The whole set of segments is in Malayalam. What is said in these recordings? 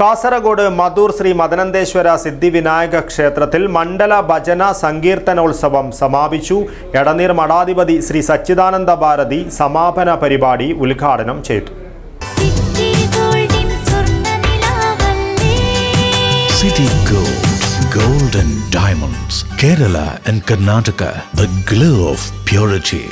കാസർഗോഡ് മധൂർ ശ്രീ മദനന്തേശ്വര സിദ്ധിവിനായക ക്ഷേത്രത്തിൽ മണ്ഡല ഭജന സങ്കീർത്തനോത്സവം സമാപിച്ചു. എടനീർ മഠാധിപതി ശ്രീ സച്ചിദാനന്ദ ഭാരതി സമാപന പരിപാടി ഉദ്ഘാടനം ചെയ്തു. City Gold, Gold and Diamonds, Kerala and Karnataka, the glow of purity.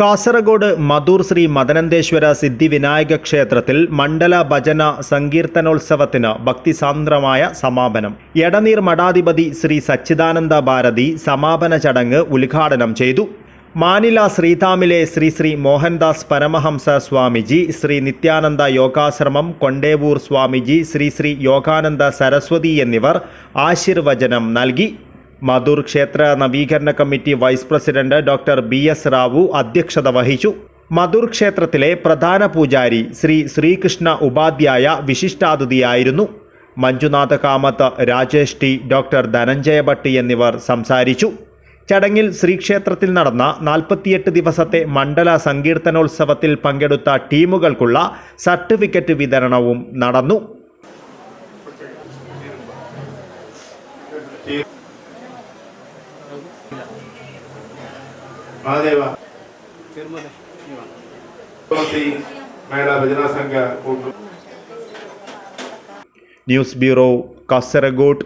Kasaragod Madhur Shri Madanantheshwara Siddhivinayak ക്ഷേത്രത്തിൽ മണ്ഡല ഭജന സങ്കീർത്തനോത്സവത്തിന് ഭക്തിസാന്ദ്രമായ സമാപനം. എടനീർ മഠാധിപതി ശ്രീ സച്ചിദാനന്ദ ഭാരതി സമാപന ചടങ്ങ് ഉദ്ഘാടനം ചെയ്തു. മാനില ശ്രീധാമിലെ ശ്രീ ശ്രീ മോഹൻദാസ് പരമഹംസ സ്വാമിജി ശ്രീ നിത്യാനന്ദ യോഗാശ്രമം കൊണ്ടേവൂർ സ്വാമിജി ശ്രീ ശ്രീ യോഗാനന്ദ സരസ്വതി എന്നിവർ ആശീർവചനം നൽകി. മധുർ ക്ഷേത്ര നവീകരണ committee vice president doctor B S Rao അധ്യക്ഷത വഹിച്ചു. മധൂർ ക്ഷേത്രത്തിലെ പ്രധാന പൂജാരി ശ്രീ ശ്രീകൃഷ്ണ ഉപാധ്യായ വിശിഷ്ടാതിഥിയായിരുന്നു. മഞ്ജുനാഥ കാമത്ത് രാജേഷ് ടി ഡോക്ടർ ധനഞ്ജയ ഭട്ട് എന്നിവർ സംസാരിച്ചു. ചടങ്ങിൽ ശ്രീക്ഷേത്രത്തിൽ നടന്ന നാൽപ്പത്തിയെട്ട് ദിവസത്തെ മണ്ഡല സങ്കീർത്തനോത്സവത്തിൽ പങ്കെടുത്ത ടീമുകൾക്കുള്ള സർട്ടിഫിക്കറ്റ് വിതരണവും നടന്നു. ಮಹಾದೇವ ಮಹಿಳಾ ಭಜನಾ ಸಂಘ ನ್ಯೂಸ್ ಬ್ಯೂರೋ ಕಾಸರಗೋಡ್